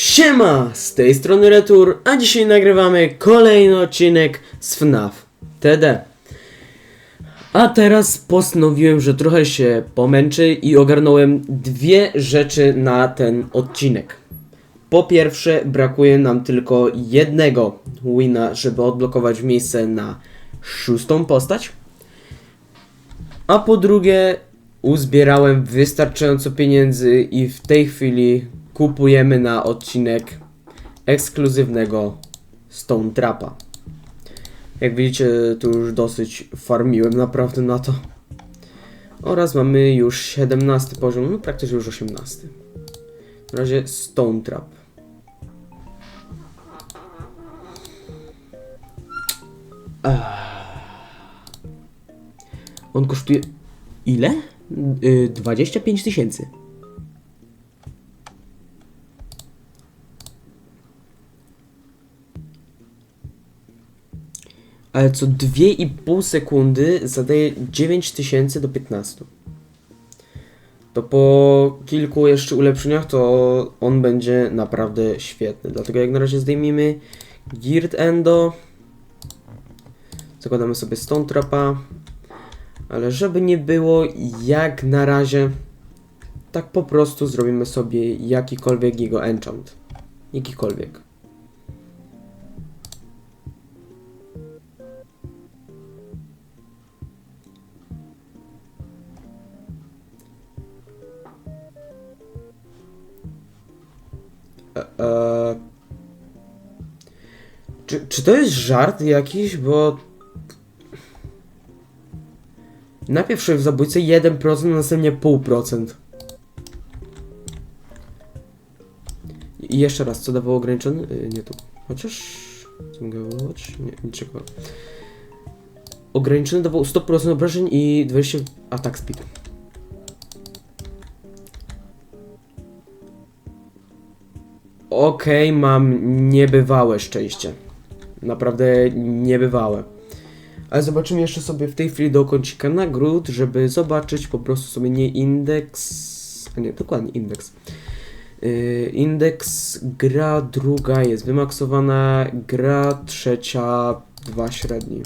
Siema! Z tej strony Retur, a dzisiaj nagrywamy kolejny odcinek z FNAF TD. A teraz postanowiłem, że trochę się pomęczy i ogarnąłem dwie rzeczy na ten odcinek. Po pierwsze, brakuje nam tylko jednego wina, żeby odblokować miejsce na szóstą postać. A po drugie, uzbierałem wystarczająco pieniędzy i w tej chwili kupujemy na odcinek ekskluzywnego Stone Trapa. Jak widzicie, tu już dosyć farmiłem naprawdę na to. Oraz mamy już 17 poziom, no praktycznie już 18. Na razie Stone Trap. On kosztuje. Ile? Yy, 25 tysięcy. Ale co 2,5 sekundy zadaje 9000 do 15. To po kilku jeszcze ulepszeniach to on będzie naprawdę świetny. Dlatego jak na razie zdejmijmy Geared Endo. Zakładamy sobie Stone Trapa. Ale żeby nie było jak na razie, tak po prostu zrobimy sobie jakikolwiek jego enchant. Jakikolwiek. To jest żart jakiś? Bo Najpierw szef zabójcy 1%, następnie 0,5%. I jeszcze raz, co dawało ograniczony? Yy, nie tu. Chociaż... Co mogę wywołać? Nie, niczego. Ograniczony dawał 100% obrażeń i 20 atak speed. Okej, mam niebywałe szczęście. Naprawdę niebywałe. Ale zobaczymy jeszcze sobie w tej chwili do kącika nagród, żeby zobaczyć po prostu sobie nie indeks, a nie, dokładnie indeks. Yy, indeks, gra druga jest wymaksowana, gra trzecia, dwa średni.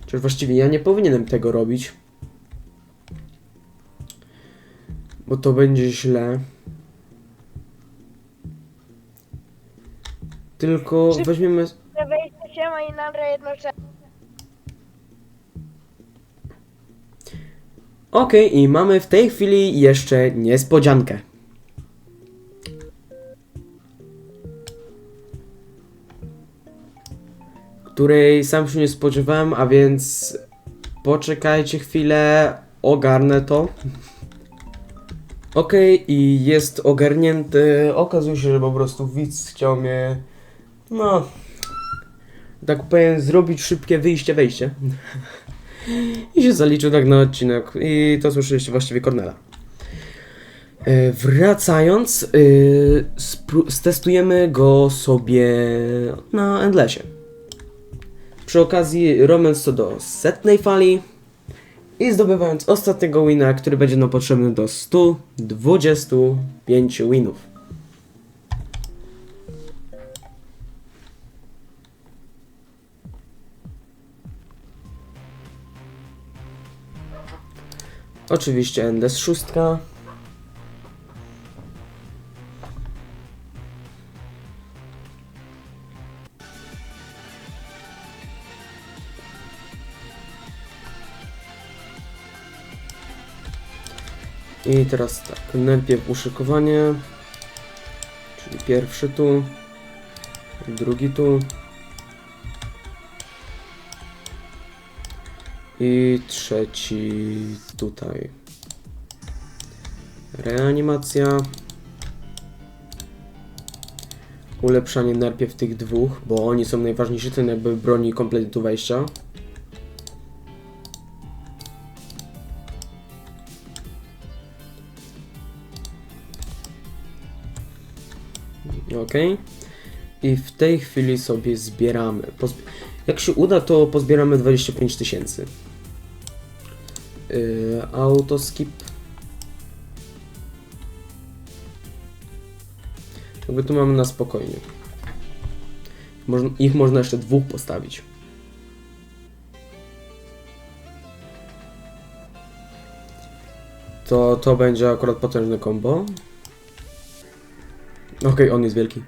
Chociaż właściwie ja nie powinienem tego robić. Bo to będzie źle. Tylko Czy- weźmiemy... wejście się ma i jednocześnie. Okej, i mamy w tej chwili jeszcze niespodziankę. Której sam się nie spodziewałem, a więc poczekajcie chwilę, ogarnę to. Okej, i jest ogarnięty. Okazuje się, że po prostu widz chciał mnie, no, tak powiem, zrobić szybkie wyjście, wejście. I się zaliczył tak na odcinek. I to słyszeliście właściwie Cornela. E, Wracając, spró- stestujemy go sobie na Endlessie. Przy okazji robiąc to do setnej fali i zdobywając ostatniego wina, który będzie nam potrzebny do 125 winów. Oczywiście Endes 6. I teraz tak, najpierw uszykowanie, czyli pierwszy tu, drugi tu i trzeci tutaj. Reanimacja. Ulepszanie najpierw tych dwóch, bo oni są najważniejsi, ten jakby broni kompletu wejścia. Ok. I w tej chwili sobie zbieramy. Jak się uda, to pozbieramy 25 tysięcy. Yy, autoskip. Jakby tu mamy na spokojnie. Można, ich można jeszcze dwóch postawić. To, to będzie akurat potężne combo. Okej, on jest wielki.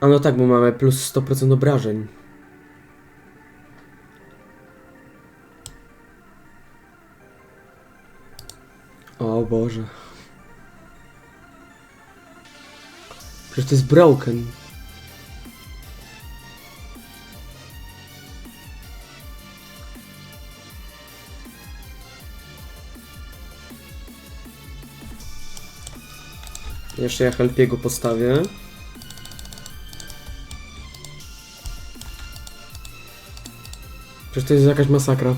A no tak, bo mamy plus 100% obrażeń. O Boże. Przecież to jest broken. Jeszcze ja Helpiego postawię. Przecież to jest jakaś masakra.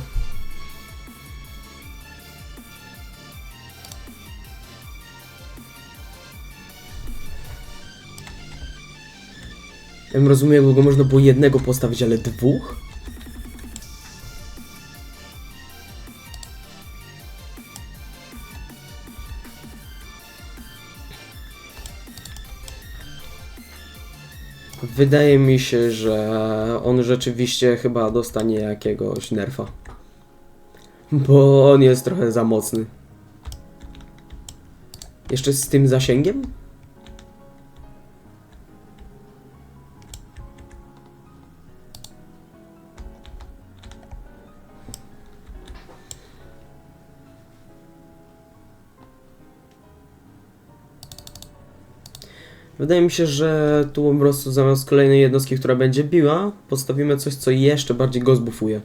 Ja bym rozumiał, jakby go można było jednego postawić, ale dwóch? Wydaje mi się, że on rzeczywiście chyba dostanie jakiegoś nerfa. Bo on jest trochę za mocny. Jeszcze z tym zasięgiem? Wydaje mi się, że tu po prostu zamiast kolejnej jednostki, która będzie biła, postawimy coś, co jeszcze bardziej go zbufuje.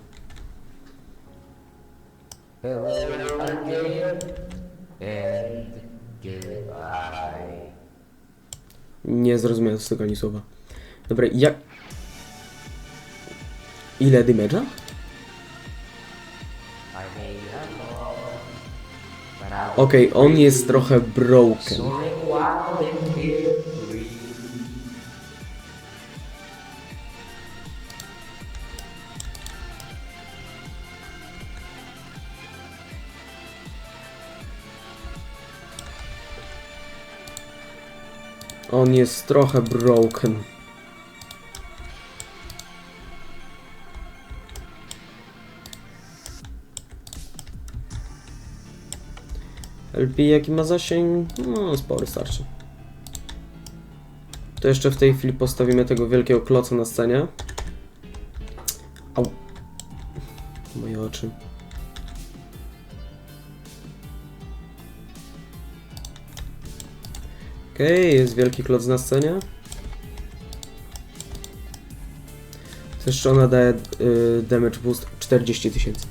Nie zrozumiałem z tego ani słowa. Dobra, jak... Ile damage'a? Okej, on jest trochę broken. On jest trochę broken. LP jaki ma zasięg? No, spory starczy. To jeszcze w tej chwili postawimy tego wielkiego kloca na scenie. Au. Moje oczy. Okej, jest wielki kloc na scenie. Jeszcze ona daje y, damage boost 40 tysięcy.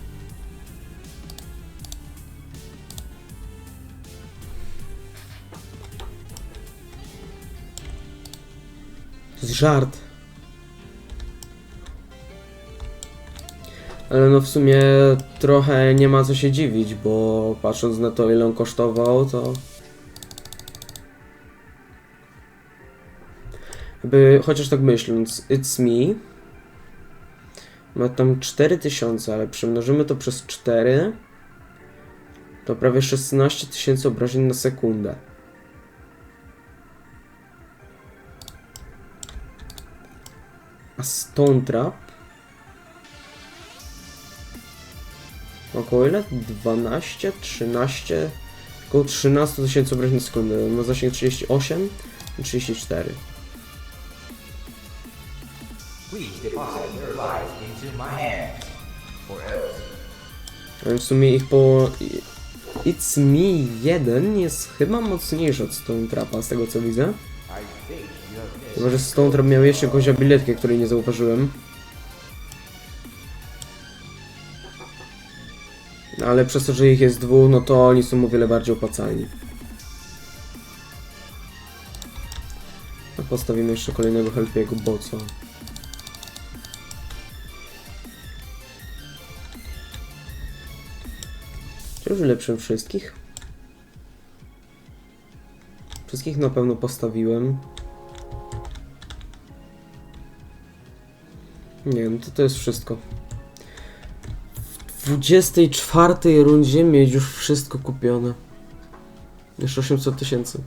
To jest żart. Ale no w sumie trochę nie ma co się dziwić, bo patrząc na to ile on kosztował, to... Jakby, chociaż tak myśląc, it's me. Ma tam 4000, ale przemnożymy to przez 4. To prawie 16 tysięcy obrażeń na sekundę. A Stone Trap? Około ile? 12, 13? Około 13 tysięcy obrażeń na sekundę. Ma zasięg 38 i 34. Please deposit your life into my hands, or else. Ale W sumie ich po... It's Me 1 jest chyba mocniejszy od Stone Trapa, z tego co widzę. Chyba, że Stone Trap miał jeszcze jakąś abiletkę, której nie zauważyłem. Ale przez to, że ich jest dwóch, no to oni są o wiele bardziej opłacalni. A postawimy jeszcze kolejnego Helpiego, bo Już lepszym wszystkich? Wszystkich na pewno postawiłem. Nie, no to to jest wszystko. W 24 rundzie mieć już wszystko kupione. Jeszcze 800 tysięcy.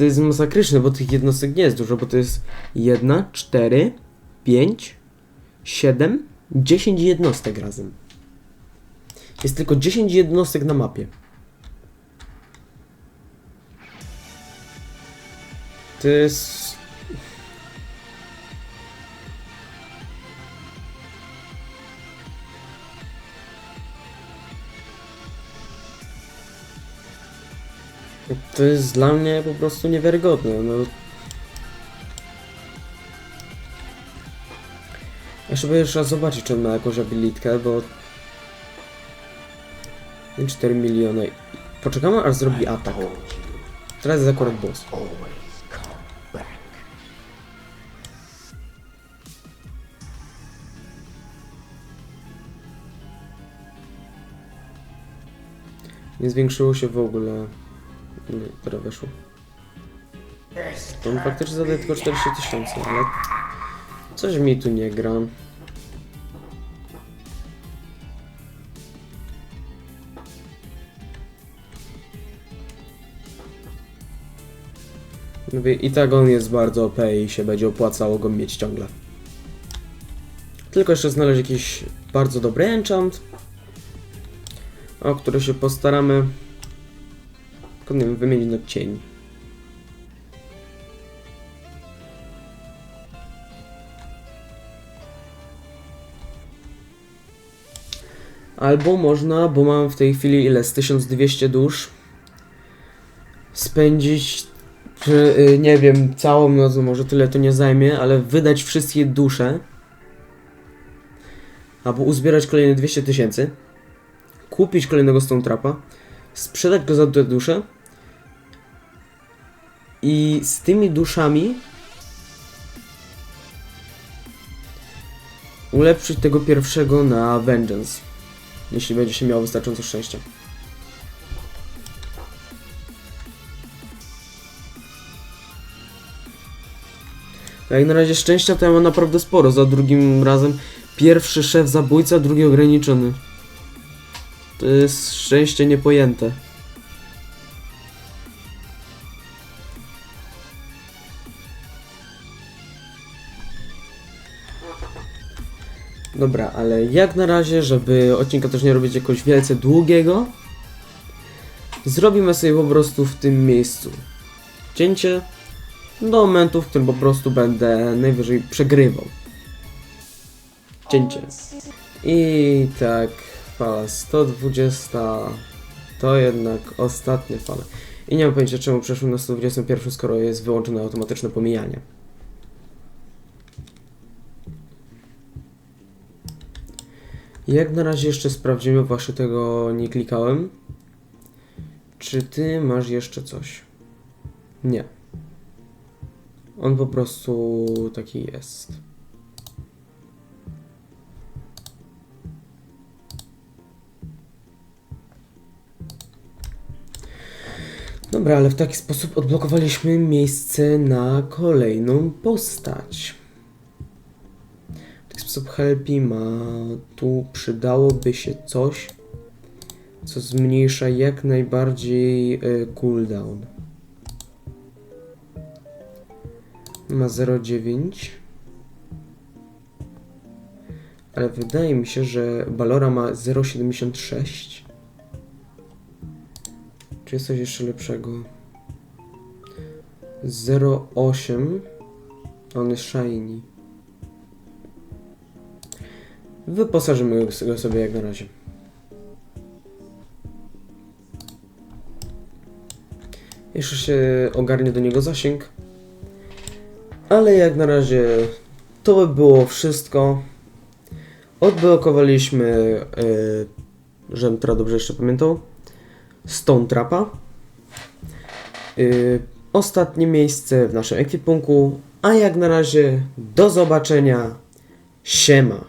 To jest masakryczne, bo tych jednostek nie jest dużo, bo to jest 1, 4, 5, 7, 10 jednostek razem. Jest tylko 10 jednostek na mapie. To jest... To jest dla mnie po prostu niewiarygodne. No. Jeszcze będę jeszcze raz zobaczyć, czy on ma jakąś abilitkę, bo... 4 miliony. Poczekamy, aż zrobi atak. Teraz jest akurat boss. Nie zwiększyło się w ogóle. Nie, teraz weszło. To on faktycznie zadaje tylko 40 tysięcy, ale... Coś mi tu nie gra. Mówię, i tak on jest bardzo OP i się będzie opłacało go mieć ciągle. Tylko jeszcze znaleźć jakiś bardzo dobry enchant, o który się postaramy wiem, wymienić na cień. Albo można, bo mam w tej chwili ile? Z 1200 dusz. Spędzić, czy, y, nie wiem, całą noc, no może tyle to nie zajmie, ale wydać wszystkie dusze, albo uzbierać kolejne 200 tysięcy, kupić kolejnego Stone Trapa, sprzedać go za te dusze i z tymi duszami ulepszyć tego pierwszego na Vengeance, jeśli będzie się miał wystarczająco szczęścia. A Jak na razie szczęścia to ja mam naprawdę sporo. Za drugim razem pierwszy szef zabójca, drugi ograniczony. To jest szczęście niepojęte. Dobra, ale jak na razie, żeby odcinka też nie robić jakoś wielce długiego, zrobimy sobie po prostu w tym miejscu cięcie do momentu, w którym po prostu będę najwyżej przegrywał. Cięcie. I tak, fala 120 to jednak ostatnia fala. I nie mam pojęcia czemu przeszłem na 121, skoro jest wyłączone automatyczne pomijanie. Jak na razie jeszcze sprawdzimy, właśnie tego nie klikałem. Czy ty masz jeszcze coś? Nie. On po prostu taki jest. Dobra, ale w taki sposób odblokowaliśmy miejsce na kolejną postać. W taki sposób Helpi ma tu przydałoby się coś, co zmniejsza jak najbardziej y, cooldown. Ma 0,9. Ale wydaje mi się, że Balora ma 0,76. Czy jest coś jeszcze lepszego? 0,8. On jest shiny. Wyposażymy go sobie jak na razie. Jeszcze się ogarnie do niego zasięg. Ale jak na razie to by było wszystko. Odblokowaliśmy, yy, żebym teraz dobrze jeszcze pamiętał, Stone Trapa. Yy, ostatnie miejsce w naszym ekwipunku. A jak na razie do zobaczenia. Siema.